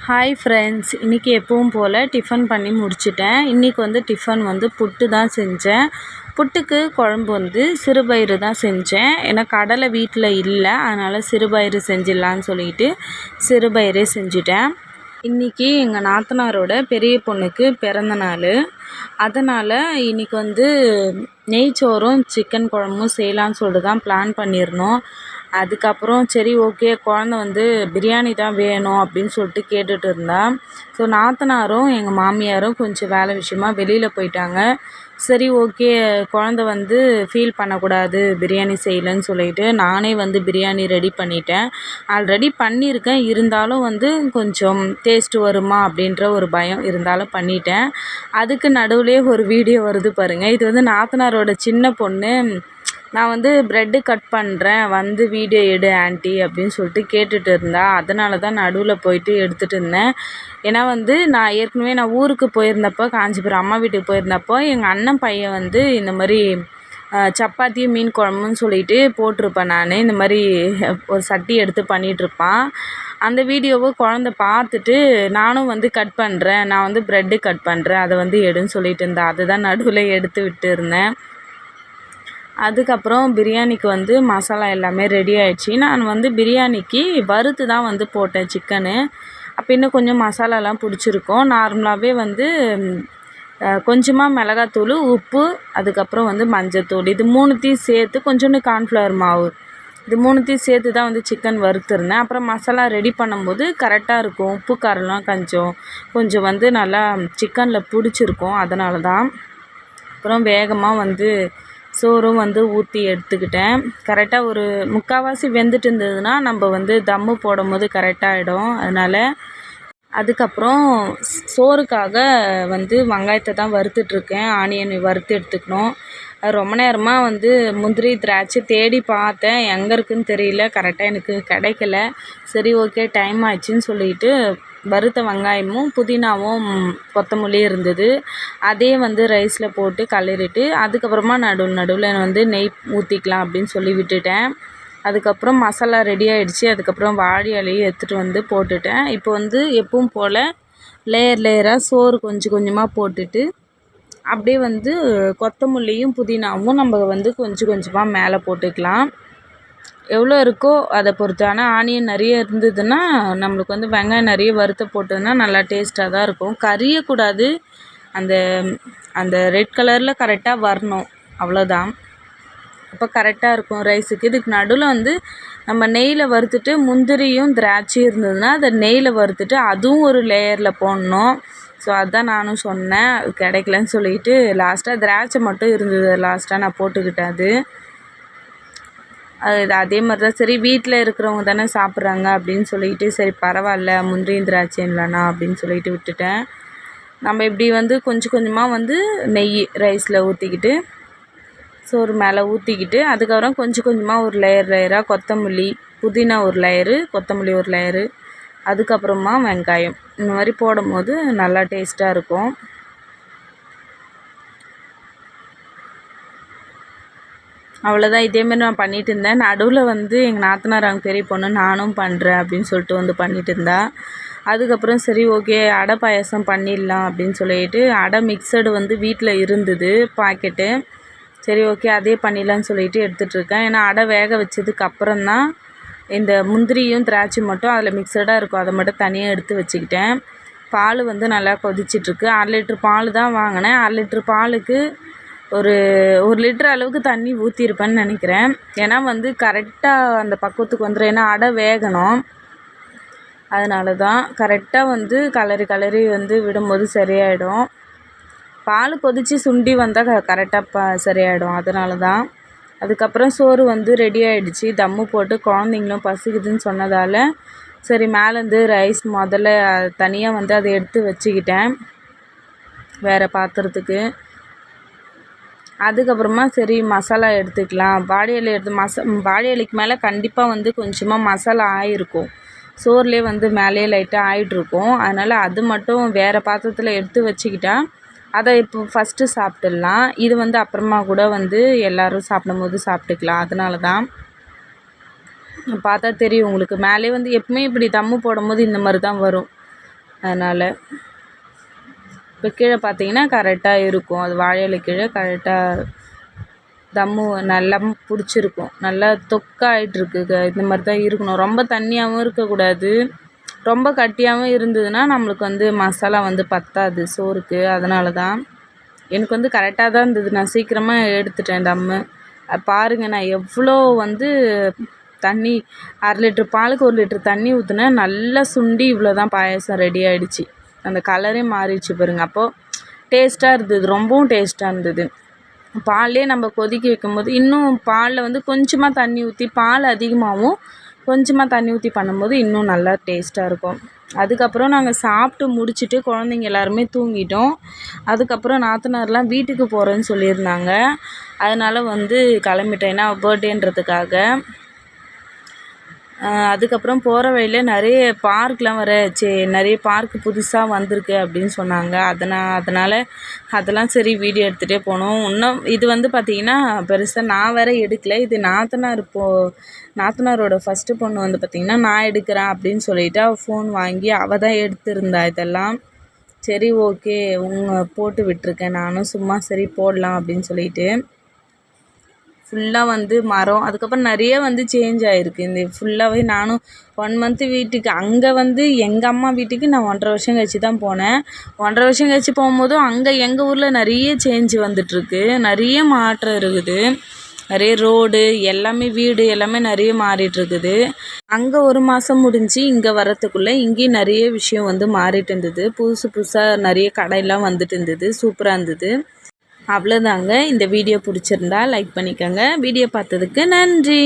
Hi friends இன்றைக்கி எப்பவும் போல் tiffin பண்ணி முடிச்சிட்டேன். இன்றைக்கி வந்து டிஃபன் வந்து புட்டு தான் செஞ்சேன். புட்டுக்கு குழம்பு வந்து சிறுபயிறு தான் செஞ்சேன். ஏன்னா கடலை வீட்டில் இல்லை அதனால் சிறுபயிறு செஞ்சிடலான்னு சொல்லிட்டு சிறுபயிறே செஞ்சுட்டேன். இன்றைக்கி எங்கள் நாத்தனாரோட பெரிய பொண்ணுக்கு பிறந்த நாள். அதனால் இன்றைக்கி வந்து நெய்ச்சோறும் சிக்கன் குழம்பும் செய்யலான்னு சொல்லிட்டு தான் பிளான் பண்ணியிருந்தோம். அதுக்கப்புறம் சரி ஓகே குழந்த வந்து பிரியாணி தான் வேணும் அப்படின்னு சொல்லிட்டு கேட்டுட்டு இருந்தா. ஸோ நாத்தனாரும் எங்கள் மாமியாரும் கொஞ்சம் வேலை விஷயமா வெளியில் போயிட்டாங்க. சரி ஓகே குழந்த வந்து ஃபீல் பண்ணக்கூடாது பிரியாணி செய்யலைன்னு சொல்லிட்டு நானே வந்து பிரியாணி ரெடி பண்ணிட்டேன். ஆல்ரெடி பண்ணியிருக்கேன். இருந்தாலும் வந்து கொஞ்சம் டேஸ்ட்டு வருமா? அப்படின்ற ஒரு பயம் இருந்தாலும் பண்ணிட்டேன். அதுக்கு நடுவுலேயே ஒரு வீடியோ வருது பாருங்கள் இது வந்து நாத்தனாரோட சின்ன பொண்ணு. நான் வந்து ப்ரெட்டு கட் பண்ணுறேன் வந்து வீடியோ எடு ஆண்ட்டி அப்படின்னு சொல்லிட்டு கேட்டுட்டு இருந்தா. அதனால தான் நடுவில் போயிட்டு எடுத்துகிட்டு இருந்தேன். ஏன்னா வந்து நான் ஏற்கனவே நான் ஊருக்கு போயிருந்தப்போ காஞ்சிபுரம் அம்மா வீட்டுக்கு போயிருந்தப்போ எங்கள் அண்ணன் பையன் வந்து இந்த மாதிரி சப்பாத்தியும் மீன் குழம்புன்னு சொல்லிட்டு போட்டிருப்பேன் நான். இந்த மாதிரி ஒரு சட்டி எடுத்து பண்ணிகிட்ருப்பான் அந்த வீடியோவை குழந்த பார்த்துட்டு நானும் வந்து கட் பண்ணுறேன் நான் வந்து ப்ரெட்டு கட் பண்ணுறேன் அதை வந்து எடுன்னு சொல்லிட்டு இருந்தேன் அதை தான் நடுவில் எடுத்து விட்டு இருந்தேன். அதுக்கப்புறம் பிரியாணிக்கு வந்து மசாலா எல்லாமே ரெடி ஆயிடுச்சு. நான் வந்து பிரியாணிக்கு வறுத்து தான் வந்து போட்டேன் சிக்கனு அப்போ இன்னும் கொஞ்சம் மசாலாலாம் பிடிச்சிருக்கும். நார்மலாகவே வந்து கொஞ்சமாக மிளகாத்தூள் உப்பு அதுக்கப்புறம் வந்து மஞ்சத்தூள். இது மூணுத்தையும் சேர்த்து கொஞ்சோண்டு கார்ன்ஃப்ளவர் மாவு. இது மூணுத்தையும் சேர்த்து தான் வந்து சிக்கன் வறுத்துருந்தேன். அப்புறம் மசாலா ரெடி பண்ணும்போது கரெக்டாக இருக்கும். உப்பு காரம்லாம் கொஞ்சம் கொஞ்சம் வந்து நல்லா சிக்கனில் பிடிச்சிருக்கும். அதனால தான். அப்புறம் வேகமாக வந்து சோறும் வந்து ஊற்றி எடுத்துக்கிட்டேன். கரெக்டாக ஒரு முக்கால்வாசி வெந்துட்டு இருந்ததுன்னா நம்ம வந்து தம்மு போடும்போது கரெக்டாகிடும் அதனால் அதுக்கப்புறம் சோறுக்காக வந்து வெங்காயத்தை தான் வறுத்துட்ருக்கேன். ஆனியன் வறுத்து எடுத்துக்கணும். அது ரொம்ப நேரமாக வந்து முந்திரி திராட்சை தேடி பார்த்தேன். எங்கே இருக்குதுன்னு தெரியல. கரெக்டாக எனக்கு கிடைக்கல. சரி ஓகே டைம் ஆச்சுன்னு சொல்லிட்டு வறுத்த வெங்காயமும் புதினாவும் கொத்தமல்லி இருந்தது. அதையும் வந்து ரைஸில் போட்டு கிளறிட்டு அதுக்கப்புறமா நடுவில் நடுவில் வந்து நெய் ஊற்றிக்கலாம் அப்படின்னு சொல்லி விட்டுட்டேன். அதுக்கப்புறம் மசாலா ரெடி ஆகிடுச்சி அதுக்கப்புறம் வாழை இலையும் எடுத்துகிட்டு வந்து போட்டுட்டேன். இப்போ வந்து எப்பவும் போல் லேயர் லேயராக சோறு கொஞ்சம் கொஞ்சமாக போட்டுட்டு அப்படியே வந்து கொத்தமல்லியும் புதினாவும் நம்ம வந்து கொஞ்சம் கொஞ்சமாக மேலே போட்டுக்கலாம். எவ்வளோ இருக்கோ அதை பொறுத்து. ஆனால் ஆனியன் நிறைய இருந்ததுன்னா நம்மளுக்கு வந்து வெங்காயம் நிறைய வறுத்து போட்டதுன்னா நல்லா டேஸ்ட்டாக தான் இருக்கும். கரியக்கூடாது. அந்த அந்த ரெட் கலரில் கரெக்டாக வரணும். அவ்வளோதான். அப்போ கரெக்டாக இருக்கும் ரைஸுக்கு இதுக்கு நடுவில் வந்து நம்ம நெய்யில் வறுத்துட்டு முந்திரியும் திராட்சையும் இருந்ததுன்னா அதை நெய்யில் வறுத்துட்டு அதுவும் ஒரு லேயரில் போடணும். ஸோ அதுதான் நானும் சொன்னேன். கிடைக்கலன்னு சொல்லிட்டு லாஸ்ட்டாக திராட்சை மட்டும் இருந்தது. லாஸ்ட்டாக நான் போட்டுக்கிட்டேன் அது. அது அதே மாதிரி தான் சரி வீட்டில் இருக்கிறவங்க தானே சாப்பிட்றாங்க அப்படின்னு சொல்லிட்டு சரி பரவாயில்ல முந்திரியும் திராட்சையும் இல்லைண்ணா அப்படின்னு சொல்லிட்டு விட்டுட்டேன். நம்ம இப்படி வந்து கொஞ்சம் கொஞ்சமாக வந்து நெய் ரைஸில் ஊற்றிக்கிட்டு சோறு மேலே ஊற்றிக்கிட்டு அதுக்கப்புறம் கொஞ்சம் கொஞ்சமாக ஒரு லேயர் லேயராக கொத்தமல்லி புதினா ஒரு லேயரு கொத்தமல்லி ஒரு லேயரு அதுக்கப்புறமா வெங்காயம். இந்த மாதிரி போடும்போது நல்லா டேஸ்ட்டாக இருக்கும். அவ்வளோதான் இதேமாரி நான் பண்ணிகிட்டு இருந்தேன். நடுவில் வந்து எங்கள் நாத்தனார் அவங்க பெரிய பொண்ணு நானும் பண்ணுறேன் அப்படின்னு சொல்லிட்டு வந்து பண்ணிகிட்டு இருந்தா. அதுக்கப்புறம் சரி ஓகே அடை பாயசம் பண்ணிடலாம் அப்படின்னு சொல்லிட்டு அடை மிக்சடு வந்து வீட்டில் இருந்தது பாக்கெட்டு சரி ஓகே அதே பண்ணிடலான்னு சொல்லிட்டு எடுத்துகிட்ருக்கேன் ஏன்னா அடை வேக வச்சதுக்கு அப்புறம் தான் இந்த முந்திரியும் திராட்சை மட்டும் அதில் மிக்சடாக இருக்கும். அதை மட்டும் தனியாக எடுத்து வச்சுக்கிட்டேன். பால் வந்து நல்லா கொதிச்சிட்ருக்கு அரை லிட்ரு பால் தான் வாங்கினேன். அரை லிட்ரு பாலுக்கு ஒரு ஒரு லிட்டர் அளவுக்கு தண்ணி ஊற்றிருப்பேன்னு நினைக்கிறேன். ஏன்னா வந்து கரெக்டாக அந்த பக்குவத்துக்கு வந்துடும் ஏன்னா அடை வேகணும். அதனால தான் கரெக்டாக வந்து கலரி கலரி வந்து விடும்போது சரியாயிடும். பால் கொதித்து சுண்டி வந்தால் க கரெக்டாக ப சரியாயிடும். அதனால தான் அதுக்கப்புறம் சோறு வந்து ரெடி ஆகிடுச்சி தம்மு போட்டு குழந்தைங்களும் பசிக்குதுன்னு சொன்னதால் சரி மேலேருந்து ரைஸ் முதல்ல தனியாக வந்து அதை எடுத்து வச்சுக்கிட்டேன். வேறு பாத்திரத்துக்கு. அதுக்கப்புறமா சரி மசாலா எடுத்துக்கலாம். வாழை இலை எடுத்து மசா வாழை இலைக்கு மேலே கண்டிப்பாக வந்து கொஞ்சமாக மசாலா ஆகிருக்கும் சோறுலேயே வந்து மேலேயே லைட்டாக ஆகிட்ருக்கும் அதனால் அது மட்டும் வேறு பாத்திரத்தில் எடுத்து வச்சுக்கிட்டா அதை இப்போ ஃபஸ்ட்டு சாப்பிட்டுடலாம். இது வந்து அப்புறமா கூட வந்து எல்லோரும் சாப்பிடும்போது சாப்பிட்டுக்கலாம். அதனால தான் பார்த்தா தெரியும் உங்களுக்கு. மேலே வந்து எப்பவுமே இப்படி தம்மு போடும்போது இந்த மாதிரி தான் வரும். அதனால் இப்போ கீழே பார்த்தீங்கன்னா கரெக்டாக இருக்கும். அது வாழை இலை கீழே கரெக்டாக தம்மு நல்லா பிடிச்சிருக்கும். நல்லா தொக்காயிட்ருக்கு இந்த மாதிரி தான் இருக்கணும். ரொம்ப தண்ணியாகவும் இருக்கக்கூடாது. ரொம்ப கட்டியாகவும் இருந்ததுன்னா நம்மளுக்கு வந்து மசாலா வந்து பத்தாது சோறுக்கு. அதனால தான் எனக்கு வந்து கரெக்டாக தான் இருந்தது. நான் சீக்கிரமாக எடுத்துட்டேன் தம்மு. பாருங்கள் நான் எவ்வளோ வந்து தண்ணி அரை லிட்ரு பாலுக்கு ஒரு லிட்ரு தண்ணி ஊற்றினேன் நல்லா சுண்டி இவ்வளோ தான் பாயாசம் ரெடி ஆகிடுச்சி அந்த கலரே மாறிடுச்சு பாருங்கள் அப்போது டேஸ்ட்டாக இருந்தது. ரொம்பவும் டேஸ்ட்டாக இருந்தது. பால்லே நம்ம கொதிக்க வைக்கும்போது இன்னும் பாலில் வந்து கொஞ்சமாக தண்ணி ஊற்றி பால் அதிகமாகவும் கொஞ்சமாக தண்ணி ஊற்றி பண்ணும்போது இன்னும் நல்லா டேஸ்ட்டாக இருக்கும். அதுக்கப்புறம் நாங்கள் சாப்பிட்டு முடிச்சுட்டு குழந்தைங்க எல்லாருமே தூங்கிட்டோம். அதுக்கப்புறம் நாத்தனார்லாம் வீட்டுக்கு போகிறேன்னு சொல்லியிருந்தாங்க. அதனால் வந்து கிளம்பிட்டேன். ஏன்னா பர்த்டேன்றதுக்காக அதுக்கப்புறம் போகிற வழியில் நிறைய பார்க்லாம் வர சே நிறைய பார்க் புதுசாக வந்திருக்கு அப்படின்னு சொன்னாங்க. அதனால் அதனால் அதெல்லாம் சரி வீடியோ எடுத்துகிட்டே போனோம். இன்னும் இது வந்து பார்த்திங்கன்னா பெருசாக நான் வேறு எடுக்கல. இது நாத்தனார் இப்போ நாத்தனாரோட ஃபஸ்ட்டு பொண்ணு வந்து பார்த்திங்கன்னா நான் எடுக்கிறேன் அப்படின்னு சொல்லிவிட்டு அவள் ஃபோன் வாங்கி அவள் தான் எடுத்திருந்தா இதெல்லாம். சரி ஓகே உங்க போட்டு விட்டுருக்கேன். நானும் சும்மா சரி போடலாம் அப்படின்னு சொல்லிட்டு. ஃபுல்லாக வந்து மரம். அதுக்கப்புறம் நிறைய வந்து சேஞ்ச் ஆகிருக்கு இந்த ஃபுல்லாகவே நானும் ஒன் மந்த்து வீட்டுக்கு அங்கே வந்து எங்கள் அம்மா வீட்டுக்கு நான் ஒன்றரை வருஷம் கழிச்சு தான் போனேன். ஒன்றரை வருஷம் கழிச்சு போகும்போதும் அங்கே எங்கள் ஊரில் நிறைய சேஞ்சு வந்துட்டுருக்கு. நிறைய மாற்றம் இருக்குது. நிறைய ரோடு எல்லாமே வீடு எல்லாமே நிறைய மாறிட்டுருக்குது. அங்கே ஒரு மாதம் முடிஞ்சு இங்கே வரத்துக்குள்ளே இங்கேயும் நிறைய விஷயம் வந்து மாறிட்டு இருந்தது. புதுசு புதுசாக நிறைய கடையெல்லாம் வந்துட்டு இருந்தது. சூப்பராக இருந்தது. அவ்வளோதாங்க இந்த வீடியோ பிடிச்சிருந்தா லைக் பண்ணிக்கோங்க. வீடியோ பார்த்ததுக்கு நன்றி.